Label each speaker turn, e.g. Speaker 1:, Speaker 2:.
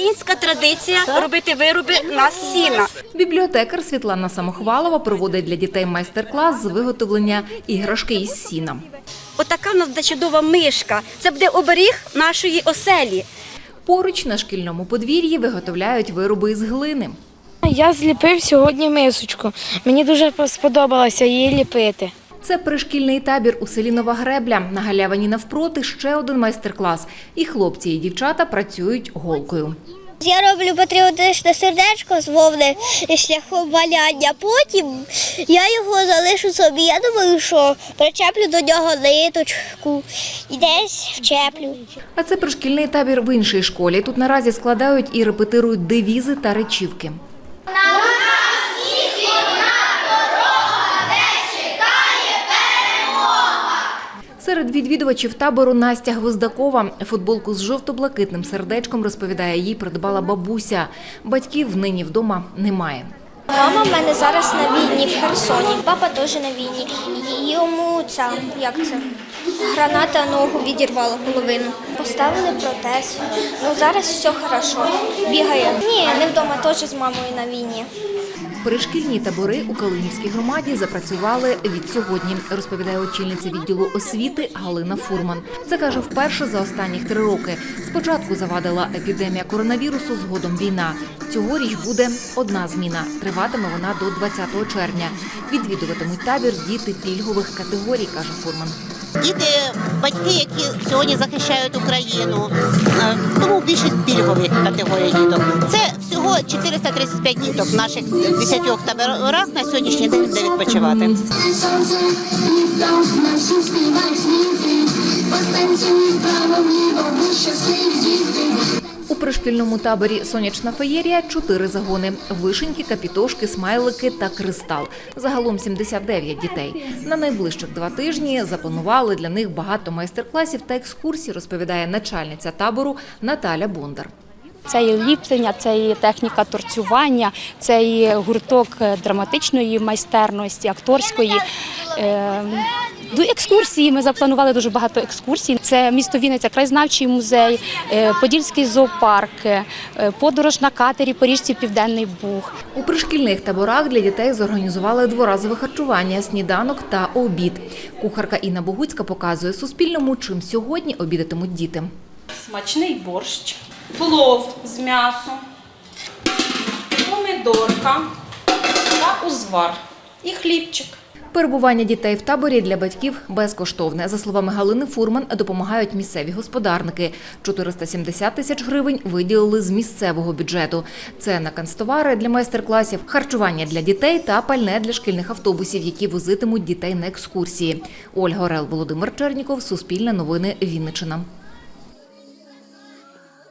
Speaker 1: українська традиція робити вироби на сіна.
Speaker 2: Бібліотекар Світлана Самохвалова проводить для дітей майстер-клас з виготовлення іграшки із сіна.
Speaker 1: Отака в нас буде чудова мишка. Це буде оберіг нашої оселі.
Speaker 2: Поруч на шкільному подвір'ї виготовляють вироби із глини.
Speaker 3: Я зліпив сьогодні мисочку. Мені дуже сподобалося її ліпити.
Speaker 2: Це пришкільний табір у селі Нова Гребля. На галявині навпроти ще один майстер-клас. І хлопці, і дівчата працюють голкою.
Speaker 4: Я роблю патріотичне сердечко з вовни шляхом валяння. Потім я його залишу собі. Я думаю, що причеплю до нього ниточку і десь вчеплю.
Speaker 2: А це пришкільний табір в іншій школі. Тут наразі складають і репетирують девізи та речівки. Серед відвідувачів табору Настя Гвоздакова футболку з жовто-блакитним сердечком розповідає, їй придбала бабуся. Батьків нині вдома немає.
Speaker 4: Мама в мене зараз на війні в Херсоні. Папа теж на війні. Йому ця як це граната ногу відірвала половину. Поставили протез. Ну зараз все хорошо. Бігає. Ні, не вдома теж з мамою на війні.
Speaker 2: Пришкільні табори у Калинівській громаді запрацювали від сьогодні, розповідає очільниця відділу освіти Галина Фурман. Це каже вперше за останніх три роки. Спочатку завадила епідемія коронавірусу, згодом війна. Цьогоріч буде одна зміна. Триватиме вона до 20 червня. Відвідуватимуть табір діти пільгових категорій, каже Фурман.
Speaker 5: Діти, батьки, які сьогодні захищають Україну, е, тому більшість пільгових категорій діток. Це всього 435 діток в наших 10 таборах на сьогоднішній день де відпочивати.
Speaker 2: У пришкільному таборі Сонячна феєрія чотири загони: вишеньки, капітошки, смайлики та кристал. Загалом 79 дітей. На найближчих два тижні запланували для них багато майстер-класів та екскурсій, розповідає начальниця табору Наталя Бондар.
Speaker 6: Це і ліплення, це і техніка торцювання, це і гурток е, драматичної майстерності, акторської. Е, До екскурсії ми запланували дуже багато екскурсій. Це місто Вінниця, краєзнавчий музей, е, Подільський зоопарк, подорож на катері по річці Південний Буг.
Speaker 2: У пришкільних таборах для дітей зорганізували дворазове харчування, сніданок та обід. Кухарка Інна Богуцька показує Суспільному, чим сьогодні обідатимуть діти.
Speaker 7: смачний борщ, плов з м'ясом, помидорка та узвар і хлібчик.
Speaker 2: Перебування дітей в таборі для батьків безкоштовне. За словами Галини Фурман, допомагають місцеві господарники. 470 тисяч гривень виділили з місцевого бюджету. Це на канцтовари для майстер-класів, харчування для дітей та пальне для шкільних автобусів, які возитимуть дітей на екскурсії. Ольга Орел, Володимир Черніков, Суспільне новини, Вінниччина.